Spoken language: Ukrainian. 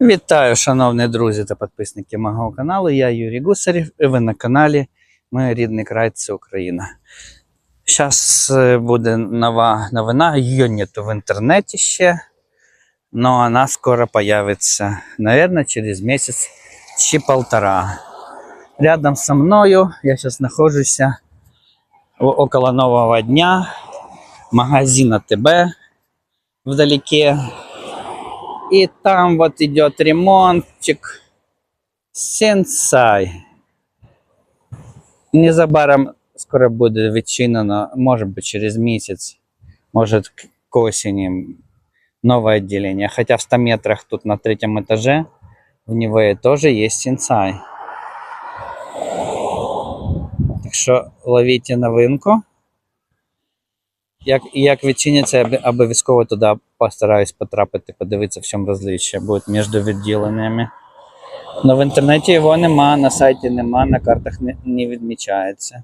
Вітаю, шановні друзі та підписники мого каналу. Я Юрій Гусарів, і ви на каналі Моє рідний край це Україна. Зараз буде нова новина, її нету в інтернеті ще, но вона скоро появиться, наверное, через месяц чи полтора. Рядом со мною я сейчас нахожусь около нового дня, магазина ТБ вдалеке. И там вот идет ремонтик. Сенсай. Незабаром скоро буде відчинено, може бути через місяць, може к к осени новое отделение. Хотя в 100 метрах тут на третьем этаже в Нивее тоже есть сенсай. Так що ловіть новинку. Як, як відчиняться, обов'язково туди постараюсь потрапити, подивитися, в чому розличчя буде між відділеннями. Но в інтернеті його нема, на сайті нема, на картах не, не відмічається.